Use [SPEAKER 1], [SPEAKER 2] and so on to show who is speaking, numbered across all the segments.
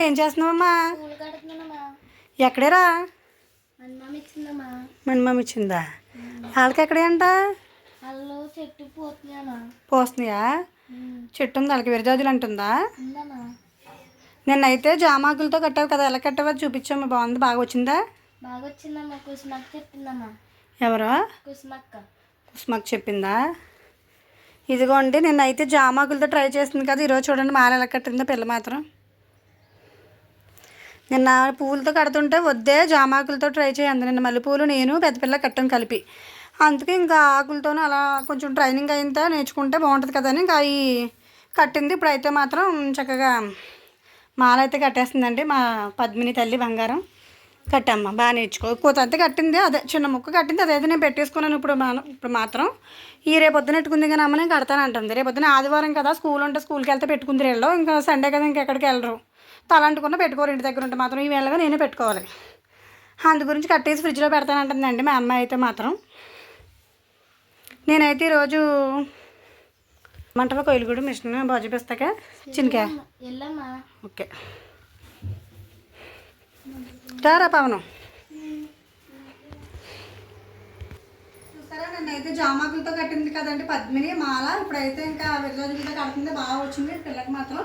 [SPEAKER 1] ఏం చేస్తున్నావమ్మా ఎక్కడేరా
[SPEAKER 2] అన్నం ఇచ్చిందమ్మా
[SPEAKER 1] మన మమ్మీ ఇచ్చిందా వాళ్ళకి ఎక్కడే అంట
[SPEAKER 2] వాళ్ళు చెట్టు
[SPEAKER 1] పోస్తున్నాయా? చెట్టు ఉంది వాళ్ళకి విరజాజులు అంటుందా? నిన్నైతే జామాకులతో కట్టావు కదా ఎలా కట్టావో చూపించాము బాగుంది బాగా వచ్చిందా?
[SPEAKER 2] బాగా వచ్చిందమ్మా కుసుమక్క చెప్పిందమ్మా.
[SPEAKER 1] ఎవరో?
[SPEAKER 2] కుసుమక్క.
[SPEAKER 1] కుసుమకు చెప్పిందా? ఇదిగోండి నిన్నైతే జామాకులతో ట్రై చేస్తుంది కదా ఈరోజు చూడండి మాల ఎలా కట్టిందో పిల్ల మాత్రం. నిన్న పువ్వులతో కడుతుంటే వద్దే జామాకులతో ట్రై చేయండి. నిన్న మల్లెపూలు నేను పెద్ద పిల్ల కట్టం కలిపి. అందుకే ఇంకా ఆకులతో అలా కొంచెం ట్రైనింగ్ అయిందా నేర్చుకుంటే బాగుంటుంది కదా అని ఇంకా ఈ కట్టింది. ఇప్పుడైతే మాత్రం చక్కగా మాల అయితే కట్టేస్తుందండి మా పద్మిని తల్లి బంగారం. కట్టమ్మ బాగా నేర్చుకో. కూత అంతే కట్టింది అదే చిన్న ముక్క కట్టింది అదైతే నేను పెట్టేసుకున్నాను ఇప్పుడు మా ఇప్పుడు మాత్రం. ఈ రేపు పొద్దున పెట్టుకుంది కానీ అమ్మ నేను కడతాను అంటుంది. రేపు పొద్దున ఆదివారం కదా స్కూల్ ఉంటే స్కూల్కి వెళ్తే పెట్టుకుంది వీళ్ళు ఇంకా సండే కదా ఇంకెక్కడికి వెళ్ళరు. తలంటుకున్న పెట్టుకోరు ఇంటి దగ్గర ఉంటే మాత్రం. ఈ వేళగా నేనే పెట్టుకోవాలి. అందు గురించి కట్టేసి ఫ్రిడ్జ్లో పెడతానంటుందండి మా అమ్మాయి అయితే మాత్రం. నేనైతే ఈరోజు మంటలో కొయ్యలు మిషన్ బాగా చూపిస్తాక చిన్నకా
[SPEAKER 2] వెళ్ళమ్మా
[SPEAKER 1] ఓకే. తారా పవనం. చూసారా నన్నైతే జామాకులతో కట్టింది కదండి పద్మిని మాల. ఇప్పుడైతే ఇంకా విరజాజులతో కడుతుంది బాగా వచ్చింది పిల్లకి మాత్రం.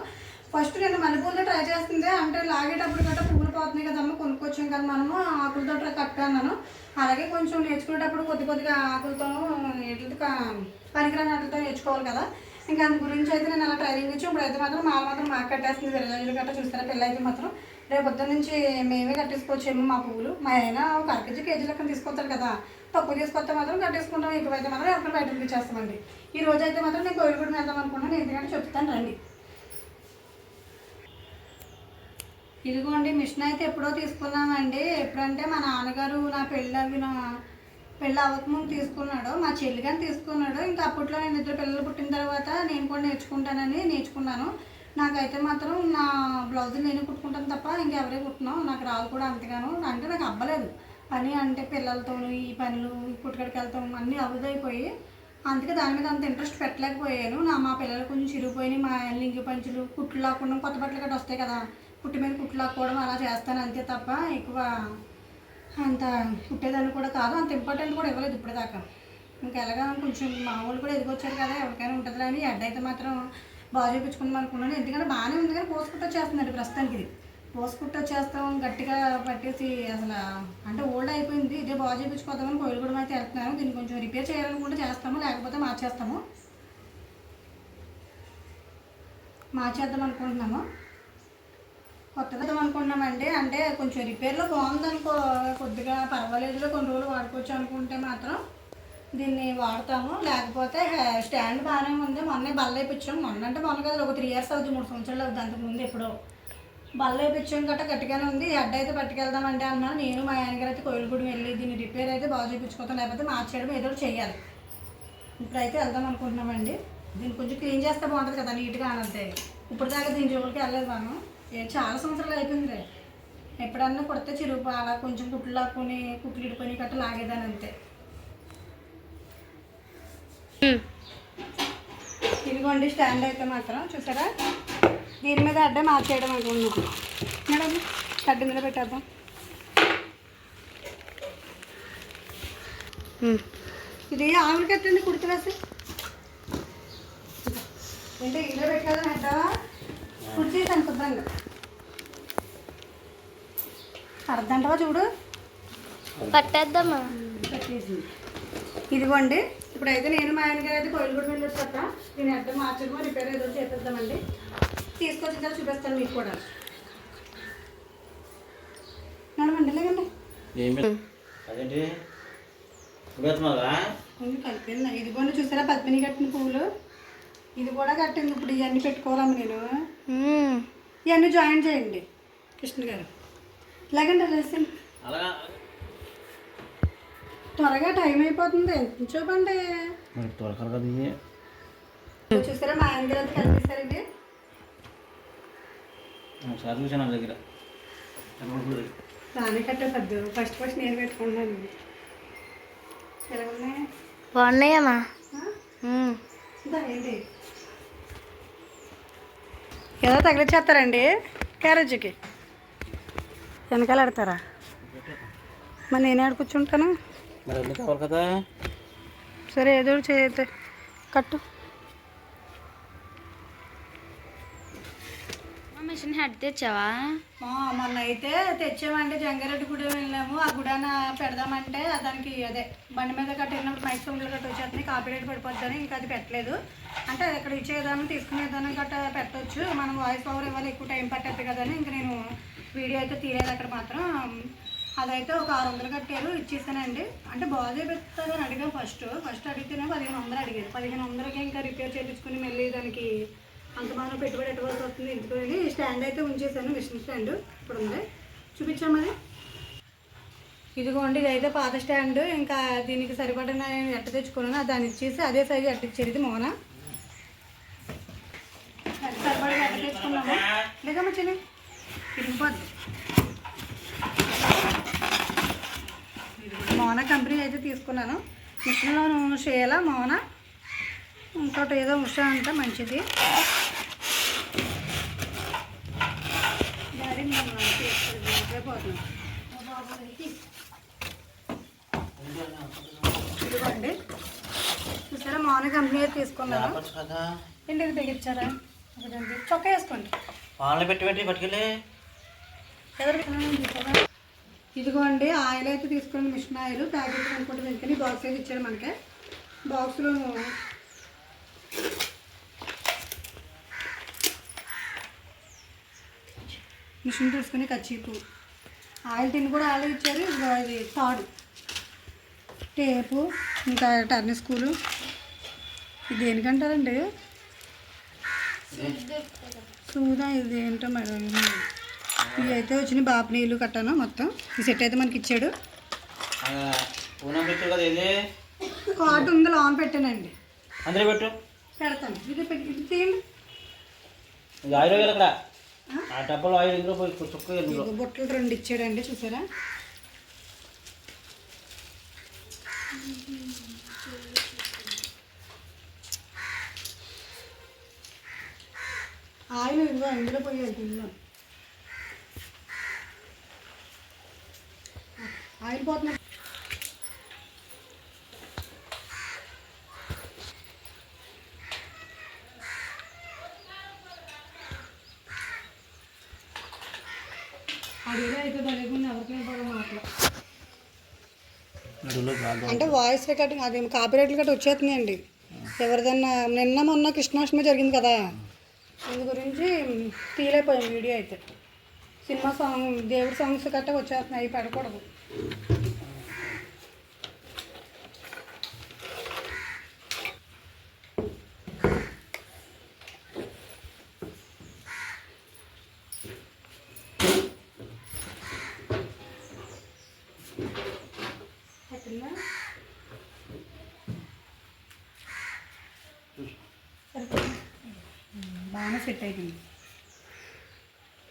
[SPEAKER 1] ఫస్ట్ నేను మల్లెపూలతో ట్రై చేస్తుంది అంటే లాగేటప్పుడు గట్రా పువ్వులు పోతున్నాయి కదమ్మ కొనుక్కొచ్చాం కదా మనము ఆకులతో కట్టాను అలాగే కొంచెం నేర్చుకునేటప్పుడు కొద్ది కొద్దిగా ఆకులతో నీటితో పనికిరాని వాటితో నేర్చుకోవాలి కదా. ఇంకా అందు గురించి అయితే నేను అలా ట్రైనింగ్ ఇచ్చి ఇప్పుడైతే మాత్రం మాల మాత్రం మాకు కట్టేస్తుంది విరజాజులు గట్రా చూస్తారా పిల్ల అయితే మాత్రం. రేపు పొద్దున్న నుంచి మేమే కట్టేసుకోవచ్చేమో మా పువ్వులు. మా ఆయన ఒక అరకేజీ కేజీ లెక్కన తీసుకొస్తాడు కదా. తక్కువ తీసుకొస్తే మాత్రం కట్టేసుకుంటాం. ఎక్కువైతే మాత్రం ఎక్కడ బయటకు ఇచ్చేస్తామండి. ఈ రోజు అయితే మాత్రం నేను కోయిలగూడ వెళ్దాం అనుకున్నాను. ఎందుకంటే చెప్తాను రండి. ఇదిగోండి మిషన్ అయితే ఎప్పుడో తీసుకున్నామండి. ఎప్పుడంటే మా నాన్నగారు నా పెళ్ళి అవి నా పెళ్ళి అవ్వకముందు తీసుకున్నాడు. మా చెల్లి కానీ తీసుకున్నాడు. ఇంకా అప్పట్లో నేను ఇద్దరు పిల్లలు పుట్టిన తర్వాత నేను కూడా నేర్చుకుంటానని నేర్చుకున్నాను. నాకైతే మాత్రం నా బ్లౌజులు నేను కుట్టుకుంటాను తప్ప ఇంకెవరే కుట్టినాం నాకు రాదు కూడా అంతగాను. అంటే నాకు అవ్వలేదు పని అంటే పిల్లలతోనూ ఈ పనులు కుట్టుకడికి వెళ్తాం అన్నీ అవుదైపోయి అందుకే దాని మీద అంత ఇంట్రెస్ట్ పెట్టలేకపోయాను. నా మా పిల్లలు కొంచెం చిరిగిపోయినాయి. మా లింగి పంచులు కుట్లు లాక్కుండా కొత్త బట్టలు గట్రా వస్తాయి కదా పుట్టి మీద కుట్లు లాక్కోవడం అలా చేస్తాను అంతే తప్ప ఎక్కువ అంత కుట్టేదాన్ని కూడా కాదు. అంత ఇంపార్టెంట్ కూడా ఇవ్వలేదు ఇప్పటిదాకా. ఇంకా ఎలాగా కొంచెం మా వాళ్ళు కూడా ఎదిగొచ్చారు కదా ఎవరికైనా ఉంటుందని అని. అయితే మాత్రం బాగా చూపించుకుందాం అనుకున్నాను. ఎందుకంటే బాగానే ఉంది కానీ పోసుకుంటూ వచ్చేస్తుందండి ప్రస్తుతానికి ఇది. పోసుకుంటూ వచ్చేస్తాం గట్టిగా పట్టేసి అసలు అంటే ఓల్డ్ అయిపోయింది. ఇదే బాగా చూపించుకోదామని కోయిలగూడెం అయితే వెళ్తున్నాను. దీన్ని కొంచెం రిపేర్ చేయాలనుకుంటే చేస్తాము లేకపోతే మార్చేస్తాము. మార్చేద్దాం అనుకుంటున్నాము. కొత్తగా అనుకుంటున్నామండి. అంటే కొంచెం రిపేర్లో బాగుందనుకో కొద్దిగా పర్వాలేదులో కొన్ని రోజులు వాడుకోవచ్చు అనుకుంటే మాత్రం. దీన్ని వాడతాము లేకపోతే స్టాండ్ బాగానే ఉంది. మొన్నే బల్ల వేయించాం మొన్న అంటే మొన్న కదా ఒక త్రీ ఇయర్స్ అవుతుంది మూడు సంవత్సరాలు అవుతుంది అంతకుముందు ఎప్పుడో. బల్ల వేయించాం గట్ట గట్టిగానే ఉంది. హెడ్ అయితే పట్టుకెళ్దామంటే అన్నాను. నేను మా ఆయనగారు అయితే కోయిలగూడెం వెళ్ళి దీన్ని రిపేర్ అయితే బాగా చూపించుకోతాం లేకపోతే మార్చేయడం ఏదో చేయాలి. ఇప్పుడైతే వెళ్దాం అనుకుంటున్నామండి. దీన్ని కొంచెం క్లీన్ చేస్తే బాగుంటుంది కదా నీట్గా అనంతే. ఇప్పుడు దాకా దీని జోలికి వెళ్ళలేదు మనం చాలా సంవత్సరాలు అయిపోయింది రే ఎప్పుడన్నా కొడితే చిరుగు అలా కొంచెం కుట్లు లాక్కుని కుట్లు ఇడుకొని గట్ట లాగేదాని అంతే. ఇదిగోండి స్టాండ్ అయితే మాత్రం చూసారా? దీని మీద అడ్డే మార్చేయడం అనుకున్నాం మేడం అడ్డ మీద పెట్టేద్దాం. ఇది ఆవిడ కట్టండి వేసి అంటే ఇంట్లో పెట్టేదా అంటావా? కుర్చీసాను శుభ్రంగా. అర్ధంటవా చూడు?
[SPEAKER 2] పట్టేద్దామా?
[SPEAKER 1] పెట్టేసింది. ఇదిగోండి ఇప్పుడైతే నేను మా ఆయన గారు అయితే కోయిలగూడ వెళ్ళి వచ్చాక అర్థం మార్చడమో రిపేర్ ఏదో చేపిద్దామండి. తీసుకొచ్చిన తర్వాత చూపిస్తాను మీకు కూడా. నడవండి
[SPEAKER 3] ఏమి? అదేంటి?
[SPEAKER 1] కలిపింది ఇదిగోండి చూసారా పద్మిని కట్టిన పువ్వులు ఇది కూడా కట్టింది ఇప్పుడు ఇవన్నీ పెట్టుకోవాలమ్మ నేను. ఇవన్నీ జాయిన్ చేయండి కృష్ణ గారు. లేకండి లేసి
[SPEAKER 3] అలాగా.
[SPEAKER 1] త్వరగా టైం అయిపోతుంది. ఎంత చూపండి
[SPEAKER 3] మరి త్వరగా
[SPEAKER 1] చూసారా? మా ఆయన గారు కనిపిస్తారు ఇది
[SPEAKER 3] ఒకసారి చూసాను నా దగ్గర.
[SPEAKER 1] ఫస్ట్ ఫస్ట్ నేను. ఎలా ఉన్నాయి?
[SPEAKER 2] బాగున్నాయమ్మా.
[SPEAKER 1] ఆ? ఇదా ఏంటి? ఏదో తగిలిచ్చేస్తారండి క్యారేజీకి. వెనకాల ఆడతారా? మరి నేను ఆడ కూర్చుంటాను?
[SPEAKER 3] కదా?
[SPEAKER 1] సరే ఏదో ఒకటి చేయతే కట్టు.
[SPEAKER 2] అటు తెచ్చావా?
[SPEAKER 1] మొన్న అయితే తెచ్చామంటే జంగారెడ్డి గుడి వెళ్ళాము. ఆ గుడాన పెడదామంటే దానికి అదే బండి మీద గట్ట వెళ్ళినప్పుడు మైక్ సౌండ్లు గట్ట వచ్చేస్తుంది కాపీరేట్ పడిపోద్దని ఇంకా అది పెట్టలేదు. అంటే అది ఇక్కడ ఇచ్చేదాన్ని తీసుకునేదాన్ని గట్ట పెట్టవచ్చు మనం వాయిస్ ఓవర్ ఇవ్వాలి ఎక్కువ టైం పట్టద్దు కదా అని ఇంకా నేను వీడియో అయితే తీయలేదు అక్కడ మాత్రం. అదైతే ఒక ఆరు వందలు కట్టారు. ఇచ్చేసానండి. అంటే బాగా పెడతాదని అడిగాం ఫస్ట్. ఫస్ట్ అడిగితేనే పదిహేను వందలు అడిగారు. పదిహేను వందలకి ఇంకా రిపేర్ చేయించుకుని మళ్ళీ దానికి అంత బాగా పెట్టుబడి ఎటువంటి వస్తుంది ఎందుకు అని స్టాండ్ అయితే ఉంచేసాను మిషన్ స్టాండ్ ఇప్పుడు ఉంది. చూపించాం మరి? ఇదిగోండి ఇదైతే పాత స్టాండ్. ఇంకా దీనికి సరిపడిన ఎట్ట తెచ్చుకున్నాను అది దాన్ని ఇచ్చేసి అదే సైజు ఎట్ట ఇచ్చేది ఇది మోన సరిపడిన ఎట్ట తెచ్చుకున్నాము? లేదమ్మా చిన్న. తిరిగిపోద్ది మోన కంపెనీ అయితే తీసుకున్నాను. మిషన్లోను షేల మోన? ఇంకోటి ఏదో ఉషా అంటే మంచిది. ఇదిగోండి. చూసారా మౌన కంపెనీ అయితే తీసుకున్నాను. ఇంటికి తెగించారా ఇదిగోండి. చొక్కా వేసుకోండి.
[SPEAKER 3] పాలన పెట్టి పెట్టి పట్టుకెళ్ళి.
[SPEAKER 1] ఇదిగోండి ఆయిల్ అయితే తీసుకుని మిషన్ ఆయిల్ ప్యాకెట్ కొనుక్కుంటే ఎందుకని బాక్స్ అయితే ఇచ్చాడు మనకి. బాక్స్లో మిషన్ తీసుకుని కచ్చీపు ఆయిల్ తిని కూడా ఆయిల్ ఇచ్చారు. ఇది తాడు. టేపు ఇంకా టర్ని స్కూలు ఇది దేనికంటారండి? సూదా ఇది ఏంటో మేడం ఇవి అయితే వచ్చినాయి బాపు నీళ్ళు కట్టాను మొత్తం. ఈ సెట్ అయితే మనకి ఇచ్చాడు. కార్డు ఉంది లోన్ పెట్టానండి.
[SPEAKER 3] అందరూ పెట్టు.
[SPEAKER 1] పెడతాను. ఇది పెట్టి- ఇది తీయండి.
[SPEAKER 3] ఆ డబ్బులు ఆయిల్ ఇందులో పోయి చుక్క
[SPEAKER 1] బొట్టలు రెండు ఇచ్చాడండి చూసారా? ఆయిల్ ఇందులో ఇందులో పోయాలి ఇందులో ఆయిల్ పోతున్నా అడిగితే అయితే బలేకుండా ఎవరికైనా పడ మాటలు
[SPEAKER 3] ఇందులో బాగా
[SPEAKER 1] అంటే వాయిస్ రికార్డింగ్ అది కాపీరైట్లు గట్రా వచ్చేస్తున్నాయండి. ఎవరిదన్నా నిన్న మొన్న కృష్ణాష్టమి జరిగింది కదా. అందు గురించి తీయలేకపోయాం వీడియో అయితే. సినిమా సాంగ్ దేవుడి సాంగ్స్ గట్రా వచ్చేస్తున్నాయి అవి పెడకూడదు పట్టిందా? సరిపోయింది. బాగానే సెట్ అయిపోయింది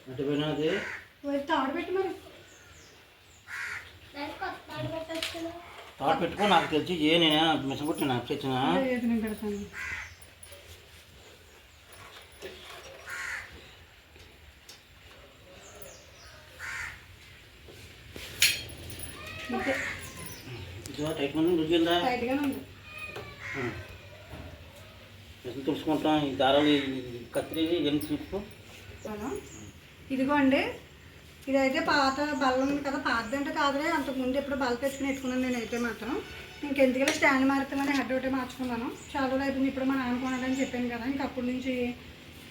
[SPEAKER 3] అంటే పోయినది
[SPEAKER 1] వెళ్తే ఆడబెట్టి మరి
[SPEAKER 3] తాడు పెట్టుకో నాకు తెలిసి ఏ నేను మిషన్ కుట్టి నాకు తెచ్చిన
[SPEAKER 1] లేదు నేను పెడతాను అంతే
[SPEAKER 3] ఇదిగో టైట్ మంది రుచిల్దా
[SPEAKER 1] టైట్గానే ఉంది?
[SPEAKER 3] మిషన్ తుడుచుకుంటాం ఈ దారాలు ఈ కత్తిరి ఇవన్నీ చూసుకో.
[SPEAKER 1] చాలా. ఇదిగోండి. ఇదైతే పాత బల్ల ఉంది కదా పాతది అంటే కాదులే అంతకుముందు ఎప్పుడు బల్ల తెచ్చుకుని ఎత్తుకున్నాను నేనైతే మాత్రం. ఇంకెందుకలా స్టాండ్ మారుతామని హెడ్ ఒకటే మార్చుకున్నాను. చాలా రోజులు అయిపోయింది ఇప్పుడు మా నాన్న కొనాలని చెప్పాను కదా ఇంకా అప్పటి నుంచి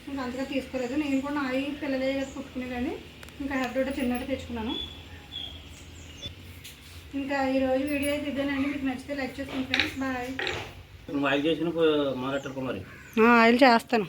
[SPEAKER 1] ఇంకా అంతగా తీసుకోలేదు. నేను కూడా నా ఈ పిల్లలే కదా కుట్టుకునే కానీ ఇంకా హెడ్ ఒకటే చిన్నట్టు తెచ్చుకున్నాను. ఇంకా ఈరోజు వీడియో అయితే ఇదేనండి. మీకు నచ్చితే లైక్ చేసుకుంటాను. బాయ్
[SPEAKER 3] నువ్వు ఆయిల్ చేసిన మాట్లాడుకో మరి.
[SPEAKER 1] ఆయిల్ చేస్తాను.